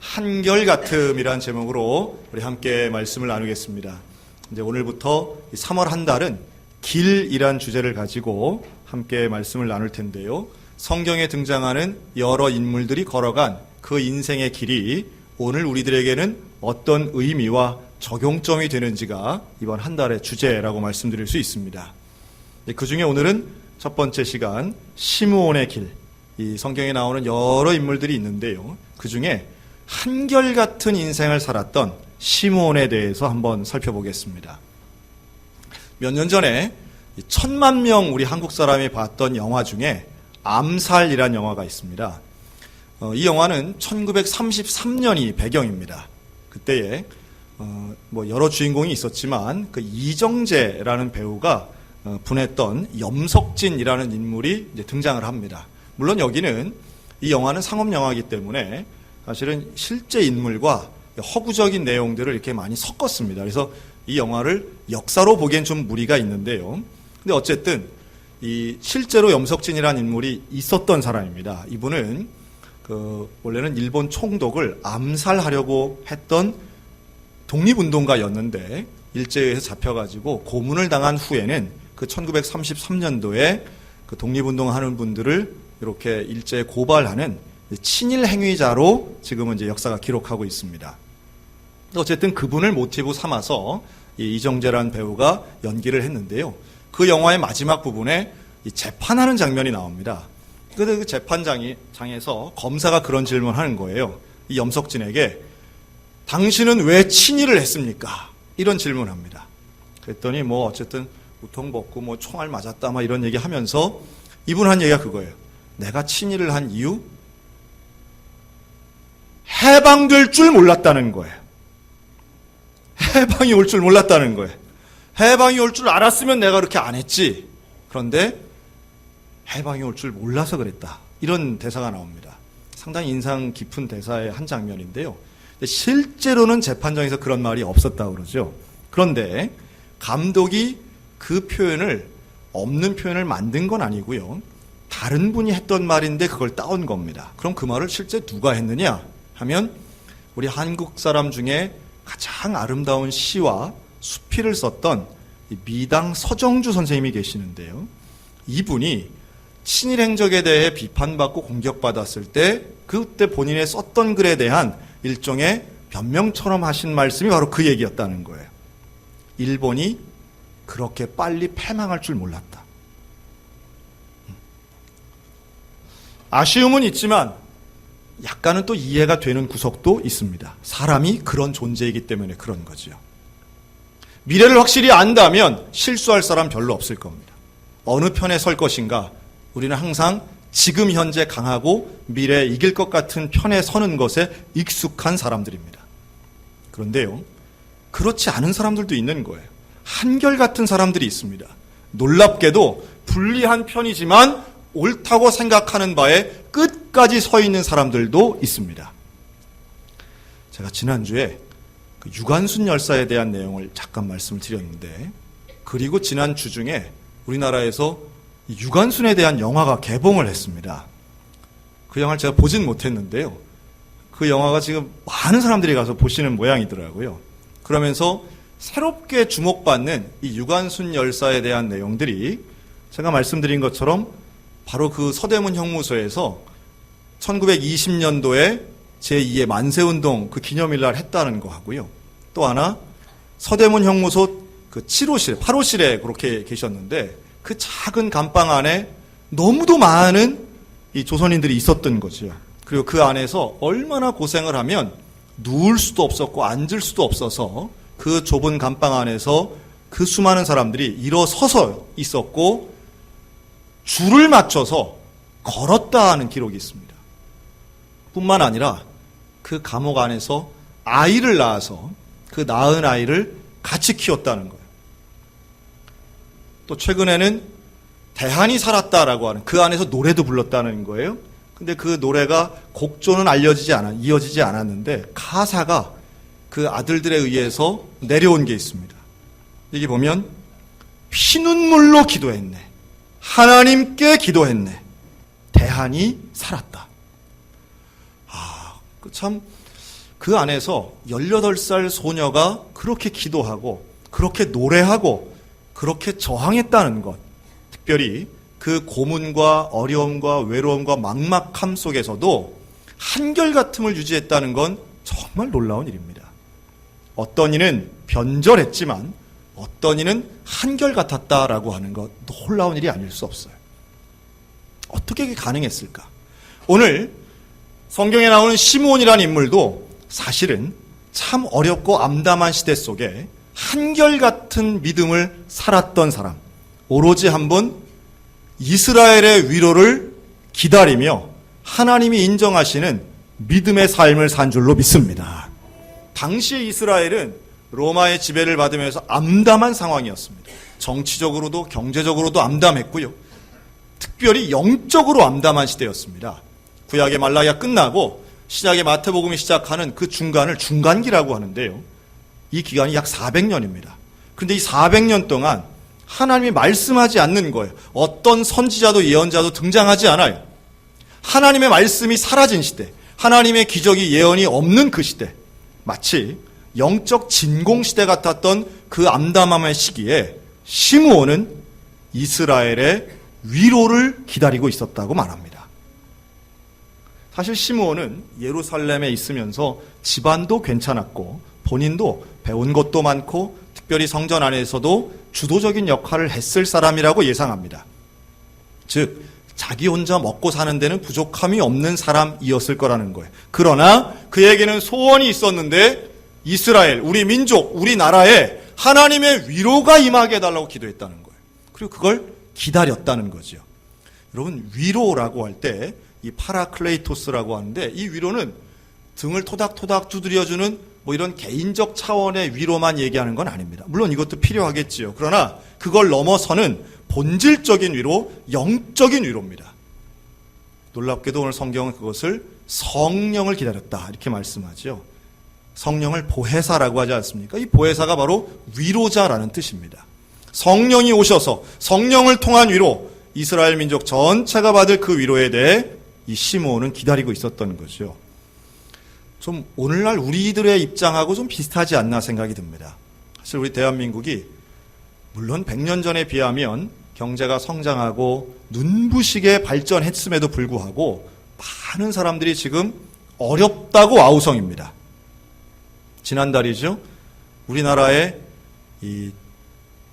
한결같음이란 제목으로 우리 함께 말씀을 나누겠습니다. 이제 오늘부터 3월 한 달은 길이란 주제를 가지고 함께 말씀을 나눌 텐데요. 성경에 등장하는 여러 인물들이 걸어간 그 인생의 길이 오늘 우리들에게는 어떤 의미와 적용점이 되는지가 이번 한 달의 주제라고 말씀드릴 수 있습니다. 그 중에 오늘은 첫 번째 시간 시므온의 길. 이 성경에 나오는 여러 인물들이 있는데요. 그 중에 한결같은 인생을 살았던 시므온에 대해서 한번 살펴보겠습니다. 몇 년 전에 천만 명 우리 한국 사람이 봤던 영화 중에 암살이란 영화가 있습니다. 어, 이 영화는 1933년이 배경입니다. 그때에 어, 뭐 여러 주인공이 있었지만 그 이정재라는 배우가 어, 분했던 염석진이라는 인물이 등장을 합니다. 물론 여기는 이 영화는 상업 영화이기 때문에 사실은 실제 인물과 허구적인 내용들을 이렇게 많이 섞었습니다. 그래서 이 영화를 역사로 보기엔 좀 무리가 있는데요. 근데 어쨌든 이 실제로 염석진이라는 인물이 있었던 사람입니다. 이분은 그 원래는 일본 총독을 암살하려고 했던 독립운동가였는데 일제에서 잡혀가지고 고문을 당한 후에는 그 1933년도에 그 독립운동하는 분들을 이렇게 일제 고발하는 친일 행위자로 지금은 이제 역사가 기록하고 있습니다. 어쨌든 그분을 모티브 삼아서 이정재라는 배우가 연기를 했는데요. 그 영화의 마지막 부분에 재판하는 장면이 나옵니다. 그런데 그 재판장이 장에서 검사가 그런 질문을 하는 거예요. 이 염석진에게 당신은 왜 친일을 했습니까? 이런 질문을 합니다. 그랬더니 뭐 어쨌든 우통 벗고 뭐 총알 맞았다 막 이런 얘기 하면서 이분 한 얘기가 그거예요. 내가 친일을 한 이유? 해방될 줄 몰랐다는 거예요. 해방이 올 줄 몰랐다는 거예요. 해방이 올 줄 알았으면 내가 그렇게 안 했지. 그런데 해방이 올 줄 몰라서 그랬다. 이런 대사가 나옵니다. 상당히 인상 깊은 대사의 한 장면인데요. 실제로는 재판장에서 그런 말이 없었다고 그러죠. 그런데 감독이 그 표현을 없는 표현을 만든 건 아니고요. 다른 분이 했던 말인데 그걸 따온 겁니다. 그럼 그 말을 실제 누가 했느냐 하면 우리 한국 사람 중에 가장 아름다운 시와 수필을 썼던 미당 서정주 선생님이 계시는데요. 이분이 친일 행적에 대해 비판받고 공격받았을 때 그때 본인의 썼던 글에 대한 일종의 변명처럼 하신 말씀이 바로 그 얘기였다는 거예요. 일본이 그렇게 빨리 패망할 줄 몰랐다. 아쉬움은 있지만 약간은 또 이해가 되는 구석도 있습니다. 사람이 그런 존재이기 때문에 그런 거죠. 미래를 확실히 안다면 실수할 사람 별로 없을 겁니다. 어느 편에 설 것인가? 우리는 항상 지금 현재 강하고 미래에 이길 것 같은 편에 서는 것에 익숙한 사람들입니다. 그런데요, 그렇지 않은 사람들도 있는 거예요. 한결같은 사람들이 있습니다. 놀랍게도 불리한 편이지만 옳다고 생각하는 바에 끝까지 서 있는 사람들도 있습니다. 제가 지난주에 그 유관순 열사에 대한 내용을 잠깐 말씀을 드렸는데, 그리고 지난 주 중에 우리나라에서 유관순에 대한 영화가 개봉을 했습니다. 그 영화를 제가 보진 못했는데요. 그 영화가 지금 많은 사람들이 가서 보시는 모양이더라고요. 그러면서 새롭게 주목받는 이 유관순 열사에 대한 내용들이 제가 말씀드린 것처럼 바로 그 서대문 형무소에서 1920년도에 제2의 만세운동 그 기념일날 했다는 거 하고요. 또 하나 서대문 형무소 그 7호실, 8호실에 그렇게 계셨는데 그 작은 감방 안에 너무도 많은 이 조선인들이 있었던 거죠. 그리고 그 안에서 얼마나 고생을 하면 누울 수도 없었고 앉을 수도 없어서 그 좁은 감방 안에서 그 수많은 사람들이 일어서서 있었고 줄을 맞춰서 걸었다 하는 기록이 있습니다. 뿐만 아니라 그 감옥 안에서 아이를 낳아서 그 낳은 아이를 같이 키웠다는 거예요. 또 최근에는 대한이 살았다라고 하는 그 안에서 노래도 불렀다는 거예요. 근데 그 노래가 곡조는 알려지지 않아 이어지지 않았는데 가사가 그 아들들에 의해서 내려온 게 있습니다. 여기 보면 피눈물로 기도했네. 하나님께 기도했네. 대한이 살았다. 아, 그 참, 그 안에서 18살 소녀가 그렇게 기도하고, 그렇게 노래하고, 그렇게 저항했다는 것. 특별히 그 고문과 어려움과 외로움과 막막함 속에서도 한결같음을 유지했다는 건 정말 놀라운 일입니다. 어떤 이는 변절했지만 어떤 이는 한결같았다라고 하는 것 놀라운 일이 아닐 수 없어요. 어떻게 이게 가능했을까? 오늘 성경에 나오는 시므온이라는 인물도 사실은 참 어렵고 암담한 시대 속에 한결같은 믿음을 살았던 사람, 오로지 한 분 이스라엘의 위로를 기다리며 하나님이 인정하시는 믿음의 삶을 산 줄로 믿습니다. 당시 이스라엘은 로마의 지배를 받으면서 암담한 상황이었습니다. 정치적으로도 경제적으로도 암담했고요. 특별히 영적으로 암담한 시대였습니다. 구약의 말라기가 끝나고 시작의 마태복음이 시작하는 그 중간을 중간기라고 하는데요. 이 기간이 약 400년입니다. 그런데 이 400년 동안 하나님이 말씀하지 않는 거예요. 어떤 선지자도 예언자도 등장하지 않아요. 하나님의 말씀이 사라진 시대, 하나님의 기적이 예언이 없는 그 시대, 마치 영적 진공 시대 같았던 그 암담함의 시기에 시므온은 이스라엘의 위로를 기다리고 있었다고 말합니다. 사실 시므온은 예루살렘에 있으면서 집안도 괜찮았고 본인도 배운 것도 많고 특별히 성전 안에서도 주도적인 역할을 했을 사람이라고 예상합니다. 즉 자기 혼자 먹고 사는 데는 부족함이 없는 사람이었을 거라는 거예요. 그러나 그에게는 소원이 있었는데 이스라엘, 우리 민족, 우리 나라에 하나님의 위로가 임하게 해달라고 기도했다는 거예요. 그리고 그걸 기다렸다는 거죠. 여러분, 위로라고 할 때 이 파라클레이토스라고 하는데 이 위로는 등을 토닥토닥 두드려주는 뭐 이런 개인적 차원의 위로만 얘기하는 건 아닙니다. 물론 이것도 필요하겠지요. 그러나 그걸 넘어서는 본질적인 위로, 영적인 위로입니다. 놀랍게도 오늘 성경은 그것을 성령을 기다렸다. 이렇게 말씀하죠. 성령을 보혜사라고 하지 않습니까? 이 보혜사가 바로 위로자라는 뜻입니다. 성령이 오셔서 성령을 통한 위로, 이스라엘 민족 전체가 받을 그 위로에 대해 이 시므온은 기다리고 있었던 거죠. 좀 오늘날 우리들의 입장하고 좀 비슷하지 않나 생각이 듭니다. 사실 우리 대한민국이 물론 100년 전에 비하면 경제가 성장하고 눈부시게 발전했음에도 불구하고 많은 사람들이 지금 어렵다고 아우성입니다. 지난달이죠. 우리나라의 이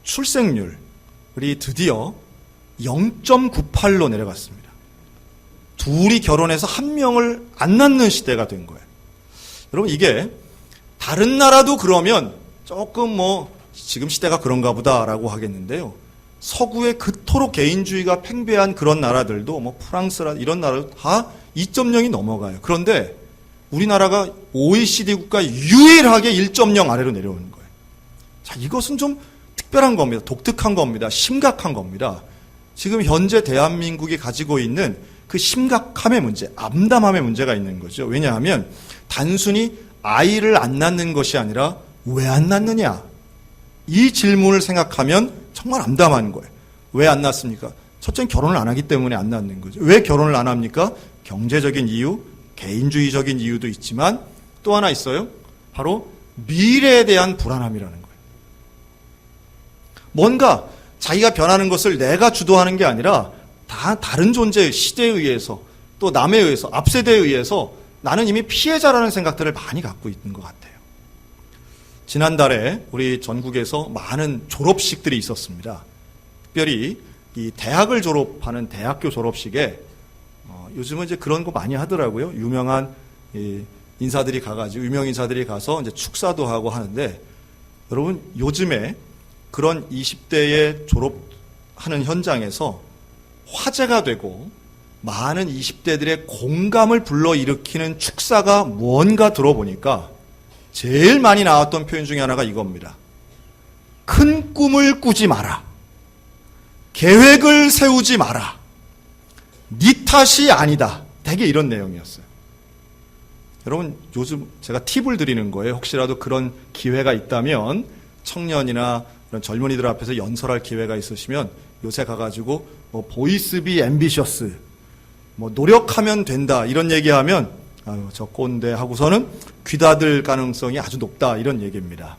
출생률이 드디어 0.98로 내려갔습니다. 둘이 결혼해서 한 명을 안 낳는 시대가 된 거예요. 여러분 이게 다른 나라도 그러면 조금 뭐 지금 시대가 그런가 보다라고 하겠는데요. 서구에 그토록 개인주의가 팽배한 그런 나라들도 뭐 프랑스라 이런 나라도 다 2.0이 넘어가요. 그런데 우리나라가 OECD 국가 유일하게 1.0 아래로 내려오는 거예요. 자, 이것은 좀 특별한 겁니다. 독특한 겁니다. 심각한 겁니다. 지금 현재 대한민국이 가지고 있는 그 심각함의 문제, 암담함의 문제가 있는 거죠. 왜냐하면 단순히 아이를 안 낳는 것이 아니라 왜 안 낳느냐? 이 질문을 생각하면 정말 암담한 거예요. 왜 안 낳습니까? 첫째는 결혼을 안 하기 때문에 안 낳는 거죠. 왜 결혼을 안 합니까? 경제적인 이유, 개인주의적인 이유도 있지만 또 하나 있어요. 바로 미래에 대한 불안함이라는 거예요. 뭔가 자기가 변하는 것을 내가 주도하는 게 아니라 다 다른 존재, 시대에 의해서 또 남에 의해서, 앞세대에 의해서 나는 이미 피해자라는 생각들을 많이 갖고 있는 것 같아요. 지난달에 우리 전국에서 많은 졸업식들이 있었습니다. 특별히 이 대학을 졸업하는 대학교 졸업식에 어, 요즘은 이제 그런 거 많이 하더라고요. 유명한 이 인사들이 가가지고 유명 인사들이 가서 이제 축사도 하고 하는데 여러분 요즘에 그런 20대의 졸업하는 현장에서 화제가 되고 많은 20대들의 공감을 불러일으키는 축사가 무언가 들어보니까 제일 많이 나왔던 표현 중에 하나가 이겁니다. 큰 꿈을 꾸지 마라. 계획을 세우지 마라. 네 탓이 아니다. 되게 이런 내용이었어요. 여러분, 요즘 제가 팁을 드리는 거예요. 혹시라도 그런 기회가 있다면 청년이나 그런 젊은이들 앞에서 연설할 기회가 있으시면 요새 가가지고 뭐 보이스비 앰비셔스, 뭐 노력하면 된다 이런 얘기하면 아유 저 꼰대 하고서는 귀다들 가능성이 아주 높다 이런 얘기입니다.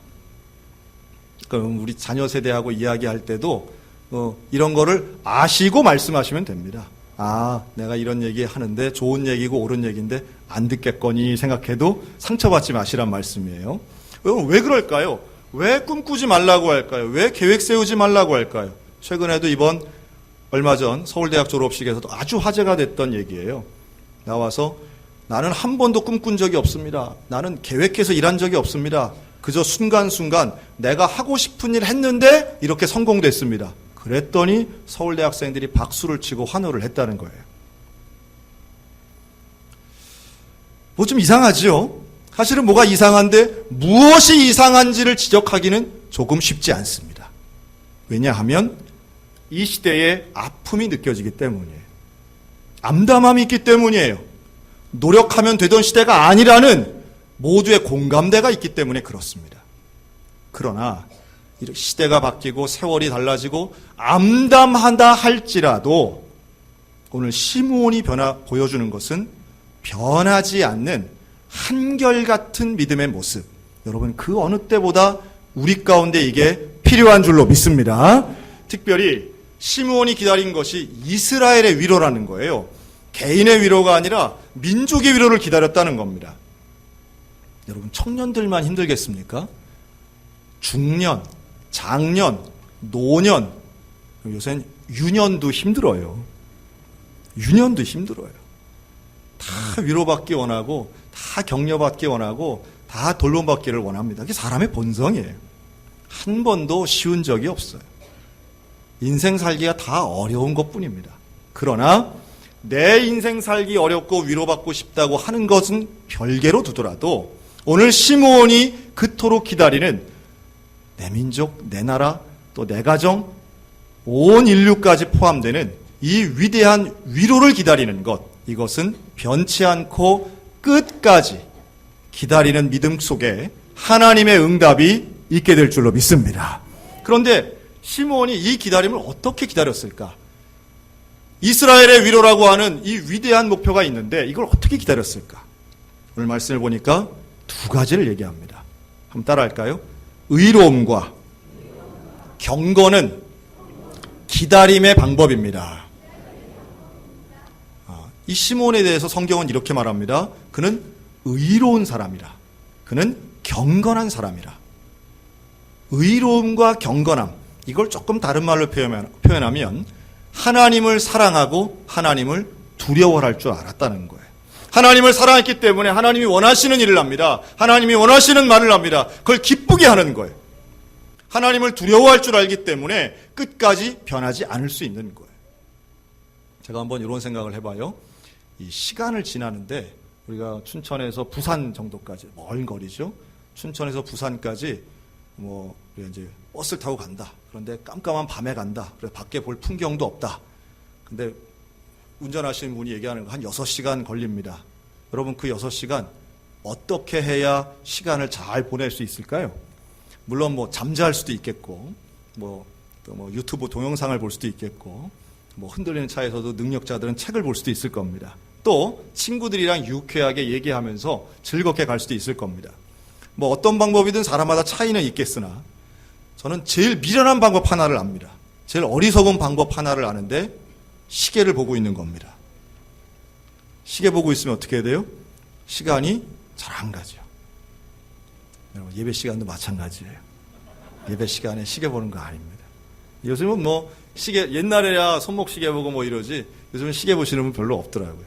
그럼 우리 자녀 세대하고 이야기할 때도 어, 이런 거를 아시고 말씀하시면 됩니다. 아, 내가 이런 얘기 하는데 좋은 얘기고 옳은 얘기인데 안 듣겠거니 생각해도 상처받지 마시란 말씀이에요. 여러분, 왜 그럴까요? 왜 꿈꾸지 말라고 할까요? 왜 계획 세우지 말라고 할까요? 최근에도 이번 얼마 전 서울대학 졸업식에서도 아주 화제가 됐던 얘기예요. 나와서 나는 한 번도 꿈꾼 적이 없습니다. 나는 계획해서 일한 적이 없습니다. 그저 순간순간 내가 하고 싶은 일 했는데 이렇게 성공됐습니다. 그랬더니 서울대 학생들이 박수를 치고 환호를 했다는 거예요. 뭐 좀 이상하죠? 사실은 뭐가 이상한데 무엇이 이상한지를 지적하기는 조금 쉽지 않습니다. 왜냐하면 이 시대에 아픔이 느껴지기 때문이에요. 암담함이 있기 때문이에요. 노력하면 되던 시대가 아니라는 모두의 공감대가 있기 때문에 그렇습니다. 그러나 시대가 바뀌고 세월이 달라지고 암담하다 할지라도 오늘 시므온이 변화 보여주는 것은 변하지 않는 한결같은 믿음의 모습. 여러분 그 어느 때보다 우리 가운데 이게 필요한 줄로 믿습니다. 특별히 시므온이 기다린 것이 이스라엘의 위로라는 거예요. 개인의 위로가 아니라 민족의 위로를 기다렸다는 겁니다. 여러분 청년들만 힘들겠습니까? 중년, 장년, 노년, 요새는 유년도 힘들어요. 유년도 힘들어요. 다 위로받기 원하고, 다 격려받기 원하고, 다 돌봄받기를 원합니다. 그게 사람의 본성이에요. 한 번도 쉬운 적이 없어요. 인생 살기가 다 어려운 것 뿐입니다. 그러나, 내 인생 살기 어렵고 위로받고 싶다고 하는 것은 별개로 두더라도, 오늘 시므온이 그토록 기다리는 내 민족, 내 나라, 또 내 가정, 온 인류까지 포함되는 이 위대한 위로를 기다리는 것, 이것은 변치 않고 끝까지 기다리는 믿음 속에 하나님의 응답이 있게 될 줄로 믿습니다. 그런데 시므온이 이 기다림을 어떻게 기다렸을까? 이스라엘의 위로라고 하는 이 위대한 목표가 있는데 이걸 어떻게 기다렸을까? 오늘 말씀을 보니까 두 가지를 얘기합니다. 한번 따라할까요? 의로움과 경건은 기다림의 방법입니다. 아, 이 시몬에 대해서 성경은 이렇게 말합니다. 그는 의로운 사람이라. 그는 경건한 사람이라. 의로움과 경건함. 이걸 조금 다른 말로 표현하면 하나님을 사랑하고 하나님을 두려워할 줄 알았다는 거예요. 하나님을 사랑했기 때문에 하나님이 원하시는 일을 합니다. 하나님이 원하시는 말을 합니다. 그걸 기쁘게 하는 거예요. 하나님을 두려워할 줄 알기 때문에 끝까지 변하지 않을 수 있는 거예요. 제가 한번 이런 생각을 해봐요. 이 시간을 지나는데 우리가 춘천에서 부산 정도까지 먼 거리죠. 춘천에서 부산까지 뭐 이제 버스를 타고 간다. 그런데 깜깜한 밤에 간다. 그래서 밖에 볼 풍경도 없다. 근데 운전하시는 분이 얘기하는 거 한 6시간 걸립니다. 여러분 그 6시간 어떻게 해야 시간을 잘 보낼 수 있을까요? 물론 뭐 잠잘 수도 있겠고 뭐 또 뭐 유튜브 동영상을 볼 수도 있겠고 뭐 흔들리는 차에서도 능력자들은 책을 볼 수도 있을 겁니다. 또 친구들이랑 유쾌하게 얘기하면서 즐겁게 갈 수도 있을 겁니다. 뭐 어떤 방법이든 사람마다 차이는 있겠으나 저는 제일 미련한 방법 하나를 압니다. 제일 어리석은 방법 하나를 아는데 시계를 보고 있는 겁니다. 시계 보고 있으면 어떻게 해야 돼요? 시간이 잘 안 가죠. 여러분, 예배 시간도 마찬가지예요. 예배 시간에 시계 보는 거 아닙니다. 요즘은 뭐 시계 옛날에야 손목 시계 보고 뭐 이러지 요즘은 시계 보시는 분 별로 없더라고요.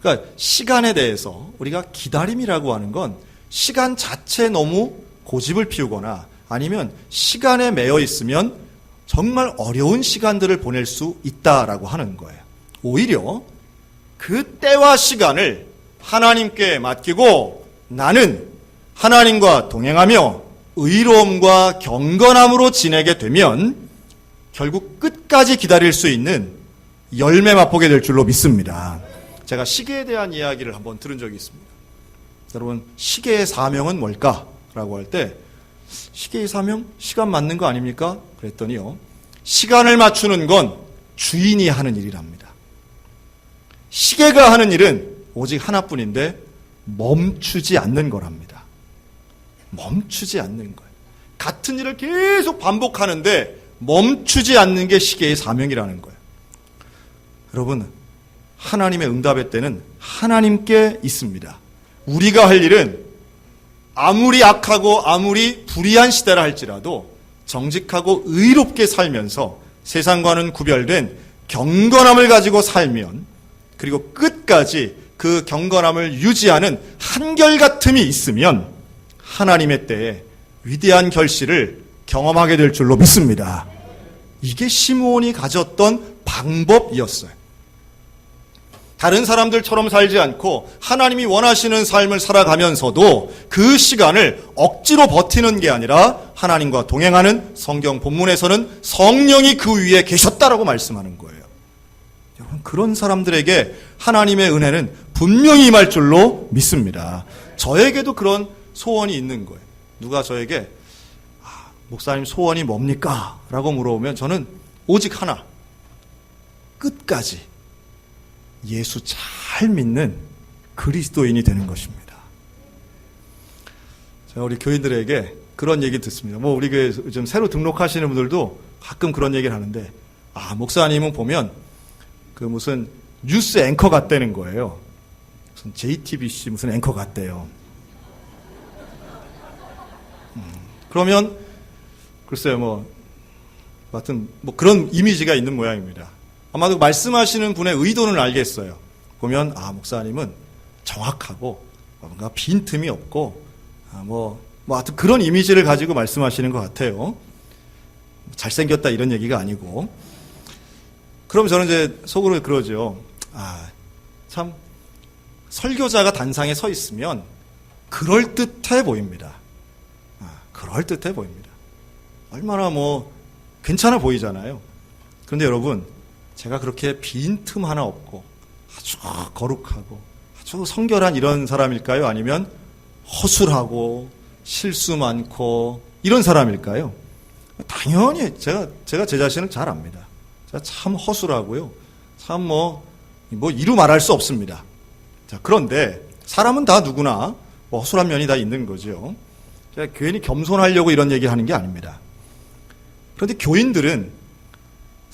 그러니까 시간에 대해서 우리가 기다림이라고 하는 건 시간 자체 너무 고집을 피우거나 아니면 시간에 매여 있으면 정말 어려운 시간들을 보낼 수 있다라고 하는 거예요. 오히려 그 때와 시간을 하나님께 맡기고 나는 하나님과 동행하며 의로움과 경건함으로 지내게 되면 결국 끝까지 기다릴 수 있는 열매 맛보게 될 줄로 믿습니다. 제가 시계에 대한 이야기를 한번 들은 적이 있습니다. 여러분, 시계의 사명은 뭘까? 라고 할 때, 시계의 사명? 시간 맞는 거 아닙니까? 그랬더니요. 시간을 맞추는 건 주인이 하는 일이랍니다. 시계가 하는 일은 오직 하나뿐인데 멈추지 않는 거랍니다. 멈추지 않는 거예요. 같은 일을 계속 반복하는데 멈추지 않는 게 시계의 사명이라는 거예요. 여러분, 하나님의 응답의 때는 하나님께 있습니다. 우리가 할 일은 아무리 악하고 아무리 불의한 시대라 할지라도 정직하고 의롭게 살면서 세상과는 구별된 경건함을 가지고 살면 그리고 끝까지 그 경건함을 유지하는 한결같음이 있으면 하나님의 때에 위대한 결실을 경험하게 될 줄로 믿습니다. 이게 시므온이 가졌던 방법이었어요. 다른 사람들처럼 살지 않고 하나님이 원하시는 삶을 살아가면서도 그 시간을 억지로 버티는 게 아니라 하나님과 동행하는 성경 본문에서는 성령이 그 위에 계셨다라고 말씀하는 거예요. 여러분 그런 사람들에게 하나님의 은혜는 분명히 임할 줄로 믿습니다. 저에게도 그런 소원이 있는 거예요. 누가 저에게 아, 목사님 소원이 뭡니까? 라고 물어보면 저는 오직 하나 끝까지 예수 잘 믿는 그리스도인이 되는 것입니다. 제가 우리 교인들에게 그런 얘기 듣습니다. 뭐 우리 교회 좀 새로 등록하시는 분들도 가끔 그런 얘기를 하는데 아 목사님은 보면 그 무슨 뉴스 앵커 같다는 거예요. 무슨 JTBC 무슨 앵커 같대요. 음, 그러면 글쎄요 뭐 하여튼 뭐 그런 이미지가 있는 모양입니다. 아마도 말씀하시는 분의 의도는 알겠어요. 보면 아 목사님은 정확하고 뭔가 빈틈이 없고 아, 뭐, 뭐 하여튼 그런 이미지를 가지고 말씀하시는 것 같아요. 잘생겼다 이런 얘기가 아니고 그럼 저는 이제 속으로 그러죠. 아, 참, 설교자가 단상에 서 있으면 그럴듯해 보입니다. 아, 그럴듯해 보입니다. 얼마나 뭐, 괜찮아 보이잖아요. 그런데 여러분, 제가 그렇게 빈틈 하나 없고 아주 거룩하고 아주 성결한 이런 사람일까요? 아니면 허술하고 실수 많고 이런 사람일까요? 당연히 제가, 제가 제 자신을 잘 압니다. 참 허술하고요. 참 뭐, 뭐, 이루 말할 수 없습니다. 자, 그런데 사람은 다 누구나 뭐 허술한 면이 다 있는 거죠. 제가 괜히 겸손하려고 이런 얘기 하는 게 아닙니다. 그런데 교인들은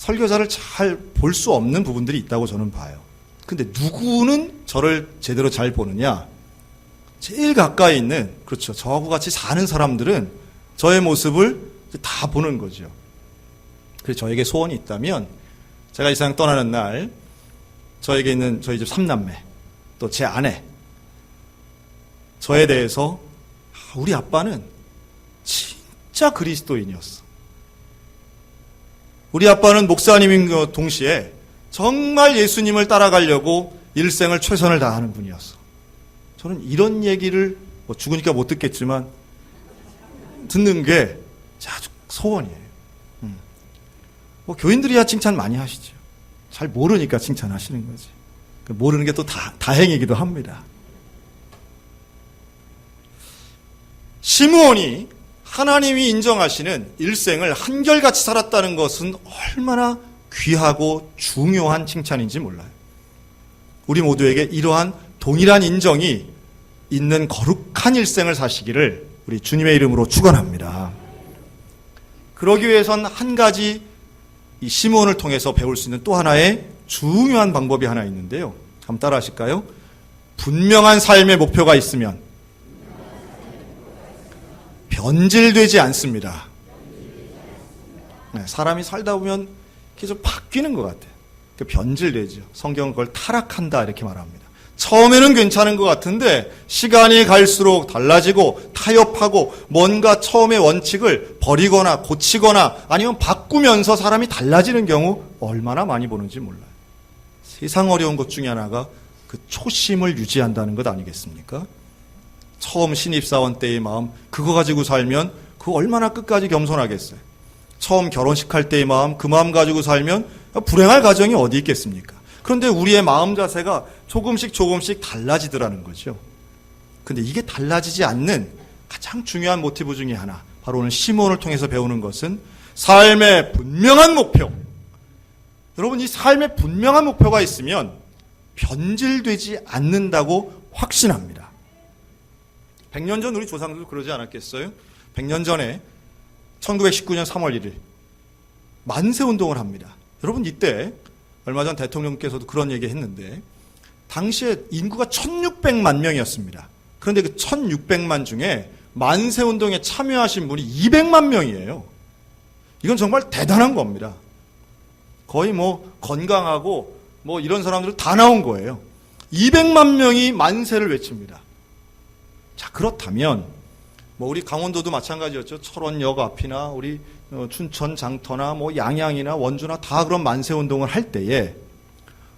설교자를 잘 볼 수 없는 부분들이 있다고 저는 봐요. 근데 누구는 저를 제대로 잘 보느냐? 제일 가까이 있는, 그렇죠. 저하고 같이 사는 사람들은 저의 모습을 다 보는 거죠. 그래서 저에게 소원이 있다면 제가 이 세상 떠나는 날 저에게 있는 저희 집 삼남매 또 제 아내 저에 대해서 아, 우리 아빠는 진짜 그리스도인이었어. 우리 아빠는 목사님인 것 동시에 정말 예수님을 따라가려고 일생을 최선을 다하는 분이었어. 저는 이런 얘기를 뭐 죽으니까 못 듣겠지만 듣는 게 아주 소원이에요. 뭐 교인들이야 칭찬 많이 하시죠. 잘 모르니까 칭찬하시는 거지. 그 모르는 게 또 다행이기도 합니다. 시므온이 하나님이 인정하시는 일생을 한결같이 살았다는 것은 얼마나 귀하고 중요한 칭찬인지 몰라요. 우리 모두에게 이러한 동일한 인정이 있는 거룩한 일생을 사시기를 우리 주님의 이름으로 축원합니다. 그러기 위해선 한 가지 이 시몬을 통해서 배울 수 있는 또 하나의 중요한 방법이 하나 있는데요. 한번 따라 하실까요? 분명한 삶의 목표가 있으면 변질되지 않습니다. 네, 사람이 살다 보면 계속 바뀌는 것 같아요. 그 변질되죠. 성경은 그걸 타락한다 이렇게 말합니다. 처음에는 괜찮은 것 같은데 시간이 갈수록 달라지고 타협하고 뭔가 처음의 원칙을 버리거나 고치거나 아니면 바꾸면서 사람이 달라지는 경우 얼마나 많이 보는지 몰라요. 세상 어려운 것 중에 하나가 그 초심을 유지한다는 것 아니겠습니까? 처음 신입사원 때의 마음, 그거 가지고 살면 그 얼마나 끝까지 겸손하겠어요. 처음 결혼식 할 때의 마음, 그 마음 가지고 살면 불행할 가정이 어디 있겠습니까? 그런데 우리의 마음 자세가 조금씩 조금씩 달라지더라는 거죠. 근데 이게 달라지지 않는 가장 중요한 모티브 중에 하나, 바로 오늘 시몬을 통해서 배우는 것은 삶의 분명한 목표. 여러분, 이 삶의 분명한 목표가 있으면 변질되지 않는다고 확신합니다. 100년 전 우리 조상들도 그러지 않았겠어요? 100년 전에 1919년 3월 1일 만세 운동을 합니다. 여러분 이때 얼마 전 대통령께서도 그런 얘기 했는데 당시에 인구가 1600만 명이었습니다. 그런데 그 1600만 중에 만세 운동에 참여하신 분이 200만 명이에요. 이건 정말 대단한 겁니다. 거의 뭐 건강하고 뭐 이런 사람들 다 나온 거예요. 200만 명이 만세를 외칩니다. 자, 그렇다면 뭐 우리 강원도도 마찬가지였죠. 철원역 앞이나 우리 어, 춘천 장터나 뭐 양양이나 원주나 다 그런 만세 운동을 할 때에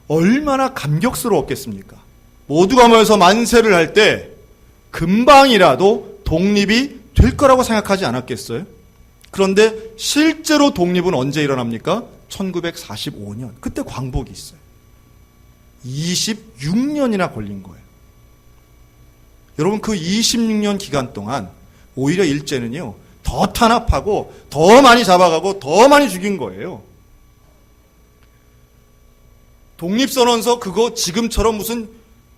얼마나 감격스러웠겠습니까? 모두가 모여서 만세를 할 때 금방이라도 독립이 될 거라고 생각하지 않았겠어요? 그런데 실제로 독립은 언제 일어납니까? 1945년. 그때 광복이 있어요. 26년이나 걸린 거예요. 여러분 그 26년 기간 동안 오히려 일제는요 더 탄압하고 더 많이 잡아가고 더 많이 죽인 거예요. 독립선언서 그거 지금처럼 무슨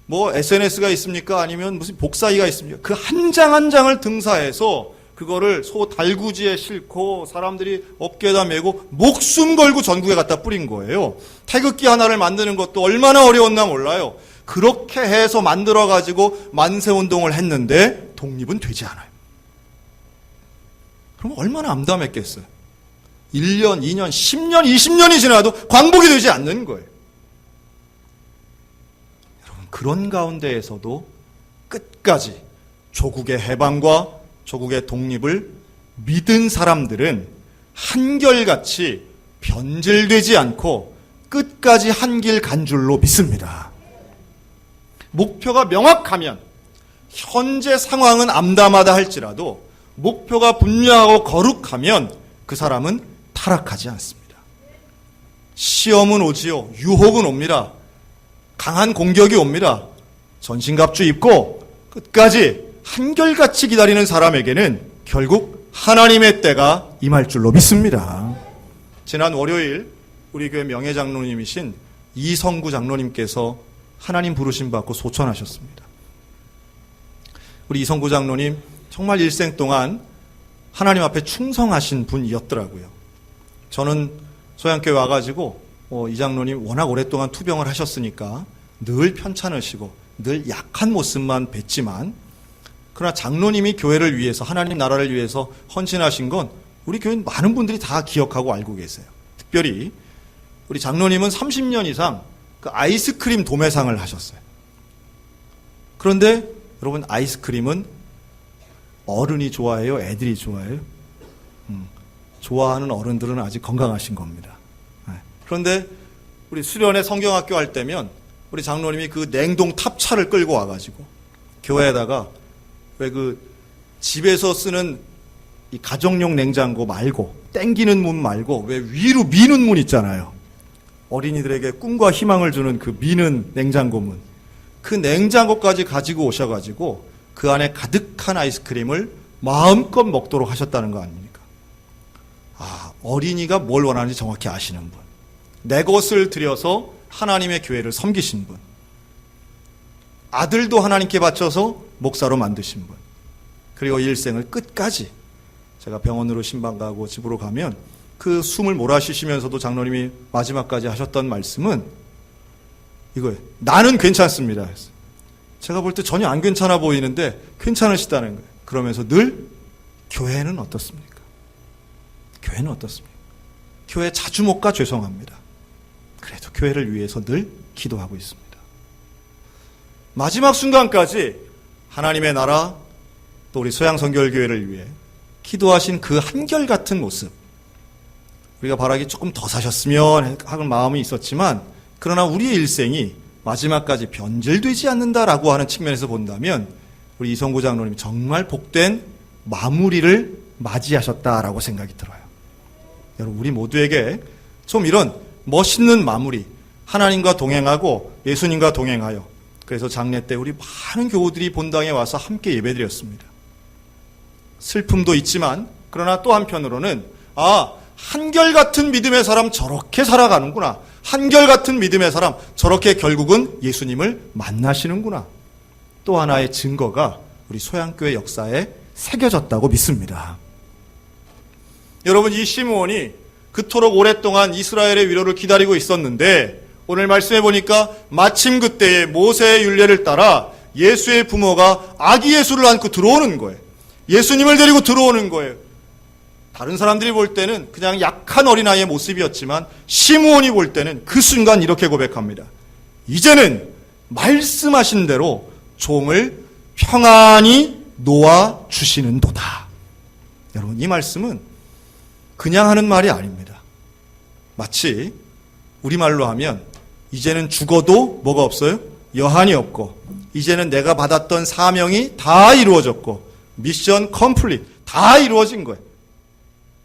뭐 SNS가 있습니까? 아니면 무슨 복사기가 있습니까? 그 한 장 한 장을 등사해서 그거를 소 달구지에 싣고 사람들이 어깨에다 메고 목숨 걸고 전국에 갖다 뿌린 거예요. 태극기 하나를 만드는 것도 얼마나 어려웠나 몰라요. 그렇게 해서 만들어 가지고 만세 운동을 했는데 독립은 되지 않아요. 그럼 얼마나 암담했겠어요. 1년, 2년, 10년, 20년이 지나도 광복이 되지 않는 거예요. 여러분, 그런 가운데에서도 끝까지 조국의 해방과 조국의 독립을 믿은 사람들은 한결같이 변질되지 않고 끝까지 한 길 간 줄로 믿습니다. 목표가 명확하면 현재 상황은 암담하다 할지라도 목표가 분명하고 거룩하면 그 사람은 타락하지 않습니다. 시험은 오지요. 유혹은 옵니다. 강한 공격이 옵니다. 전신갑주 입고 끝까지 한결같이 기다리는 사람에게는 결국 하나님의 때가 임할 줄로 믿습니다. 지난 월요일 우리 교회 명예장로님이신 이성구 장로님께서 하나님 부르심 받고 소천하셨습니다. 우리 이성구 장로님 정말 일생 동안 하나님 앞에 충성하신 분이었더라고요. 저는 소양교회 와가지고 어, 이 장로님 워낙 오랫동안 투병을 하셨으니까 늘 편찮으시고 늘 약한 모습만 뵀지만 그러나 장로님이 교회를 위해서 하나님 나라를 위해서 헌신하신 건 우리 교회 많은 분들이 다 기억하고 알고 계세요. 특별히 우리 장로님은 30년 이상 그 아이스크림 도매상을 하셨어요. 그런데 여러분 아이스크림은 어른이 좋아해요? 애들이 좋아해요? 음, 좋아하는 어른들은 아직 건강하신 겁니다. 네. 그런데 우리 수련회 성경학교 할 때면 우리 장로님이 그 냉동 탑차를 끌고 와가지고 교회에다가 왜 그 집에서 쓰는 이 가정용 냉장고 말고 땡기는 문 말고 왜 위로 미는 문 있잖아요. 어린이들에게 꿈과 희망을 주는 그 미는 냉장고 문. 그 냉장고까지 가지고 오셔가지고 그 안에 가득한 아이스크림을 마음껏 먹도록 하셨다는 거 아닙니까? 아, 어린이가 뭘 원하는지 정확히 아시는 분. 내 것을 들여서 하나님의 교회를 섬기신 분. 아들도 하나님께 바쳐서 목사로 만드신 분. 그리고 일생을 끝까지 제가 병원으로 신방 가고 집으로 가면 그 숨을 몰아쉬시면서도 장로님이 마지막까지 하셨던 말씀은 이거예요. 나는 괜찮습니다. 제가 볼 때 전혀 안 괜찮아 보이는데 괜찮으시다는 거예요. 그러면서 늘 교회는 어떻습니까? 교회는 어떻습니까? 교회 자주 못 가 죄송합니다. 그래도 교회를 위해서 늘 기도하고 있습니다. 마지막 순간까지 하나님의 나라 또 우리 소양성결교회를 위해 기도하신 그 한결같은 모습 우리가 바라기 조금 더 사셨으면 하는 마음이 있었지만 그러나 우리의 일생이 마지막까지 변질되지 않는다라고 하는 측면에서 본다면 우리 이성구 장로님 정말 복된 마무리를 맞이하셨다라고 생각이 들어요. 여러분, 우리 모두에게 좀 이런 멋있는 마무리, 하나님과 동행하고 예수님과 동행하여 그래서 장례 때 우리 많은 교우들이 본당에 와서 함께 예배드렸습니다. 슬픔도 있지만 그러나 또 한편으로는 아 한결같은 믿음의 사람 저렇게 살아가는구나 한결같은 믿음의 사람 저렇게 결국은 예수님을 만나시는구나 또 하나의 증거가 우리 소양교회 역사에 새겨졌다고 믿습니다. 여러분 이 시므온이 그토록 오랫동안 이스라엘의 위로를 기다리고 있었는데 오늘 말씀해 보니까 마침 그때에 모세의 율례를 따라 예수의 부모가 아기 예수를 안고 들어오는 거예요. 예수님을 데리고 들어오는 거예요. 다른 사람들이 볼 때는 그냥 약한 어린아이의 모습이었지만 시므온이 볼 때는 그 순간 이렇게 고백합니다. 이제는 말씀하신 대로 종을 평안히 놓아 주시는 도다. 여러분 이 말씀은 그냥 하는 말이 아닙니다. 마치 우리말로 하면 이제는 죽어도 뭐가 없어요? 여한이 없고 이제는 내가 받았던 사명이 다 이루어졌고 미션 컴플릿 다 이루어진 거예요.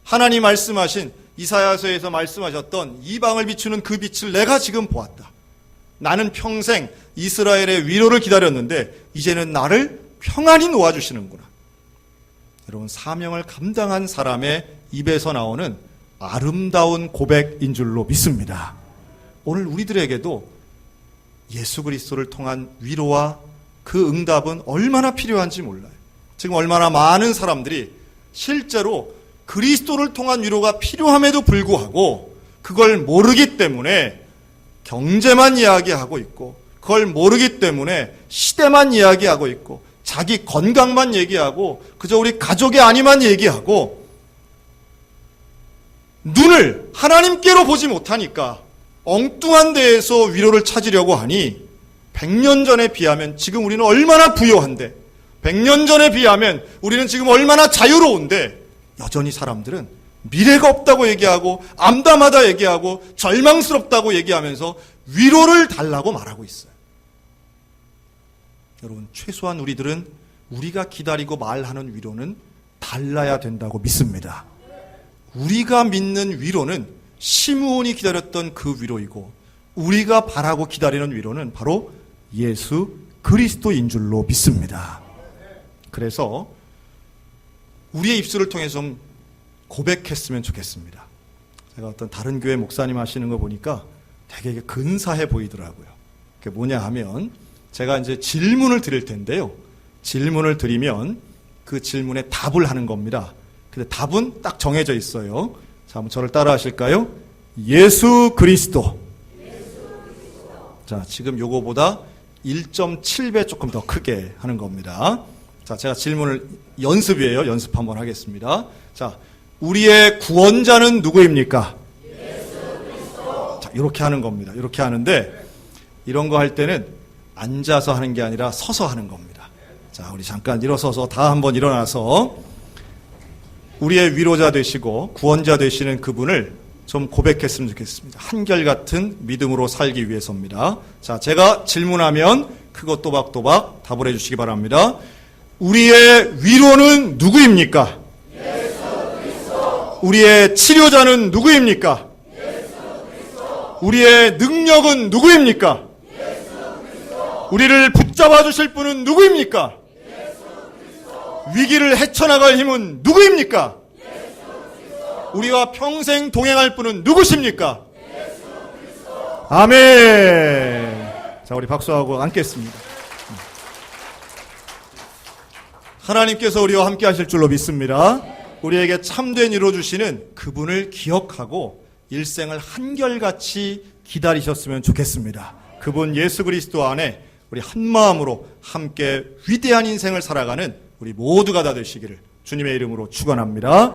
하나님 말씀하신 이사야서에서 말씀하셨던 이방을 비추는 그 빛을 내가 지금 보았다. 나는 평생 이스라엘의 위로를 기다렸는데 이제는 나를 평안히 놓아주시는구나. 여러분 사명을 감당한 사람의 입에서 나오는 아름다운 고백인 줄로 믿습니다. 오늘 우리들에게도 예수 그리스도를 통한 위로와 그 응답은 얼마나 필요한지 몰라요. 지금 얼마나 많은 사람들이 실제로 그리스도를 통한 위로가 필요함에도 불구하고 그걸 모르기 때문에 경제만 이야기하고 있고 그걸 모르기 때문에 시대만 이야기하고 있고 자기 건강만 얘기하고 그저 우리 가족의 아니만 얘기하고 눈을 하나님께로 보지 못하니까 엉뚱한 데에서 위로를 찾으려고 하니 100년 전에 비하면 지금 우리는 얼마나 부요한데 100년 전에 비하면 우리는 지금 얼마나 자유로운데 여전히 사람들은 미래가 없다고 얘기하고 암담하다 얘기하고 절망스럽다고 얘기하면서 위로를 달라고 말하고 있어요. 여러분 최소한 우리들은 우리가 기다리고 말하는 위로는 달라야 된다고 믿습니다. 우리가 믿는 위로는 시므온이 기다렸던 그 위로이고 우리가 바라고 기다리는 위로는 바로 예수 그리스도인 줄로 믿습니다. 그래서 우리의 입술을 통해서 좀 고백했으면 좋겠습니다. 제가 어떤 다른 교회 목사님 하시는 거 보니까 되게 근사해 보이더라고요. 그게 뭐냐 하면 제가 이제 질문을 드릴 텐데요. 질문을 드리면 그 질문에 답을 하는 겁니다. 근데 답은 딱 정해져 있어요. 자, 한번 저를 따라 하실까요? 예수 그리스도. 자, 지금 요거보다 1.7배 조금 더 크게 하는 겁니다. 자, 제가 질문을 연습이에요. 연습 한번 하겠습니다. 자, 우리의 구원자는 누구입니까? 자, 이렇게 하는 겁니다. 이렇게 하는데 이런 거 할 때는 앉아서 하는 게 아니라 서서 하는 겁니다. 자, 우리 잠깐 일어서서 다 한번 일어나서 우리의 위로자 되시고 구원자 되시는 그분을 좀 고백했으면 좋겠습니다. 한결같은 믿음으로 살기 위해서입니다. 자, 제가 질문하면 그것 또박또박 답을 해주시기 바랍니다. 우리의 위로는 누구입니까? 우리의 치료자는 누구입니까? 우리의 능력은 누구입니까? 우리를 붙잡아 주실 분은 누구입니까? 위기를 헤쳐나갈 힘은 누구입니까? 우리와 평생 동행할 분은 누구십니까? 아멘. 자, 우리 박수하고 앉겠습니다. 하나님께서 우리와 함께 하실 줄로 믿습니다. 우리에게 참된 이루 주시는 그분을 기억하고 일생을 한결같이 기다리셨으면 좋겠습니다. 그분 예수 그리스도 안에 우리 한 마음으로 함께 위대한 인생을 살아가는 우리 모두가 다 되시기를 주님의 이름으로 축원합니다.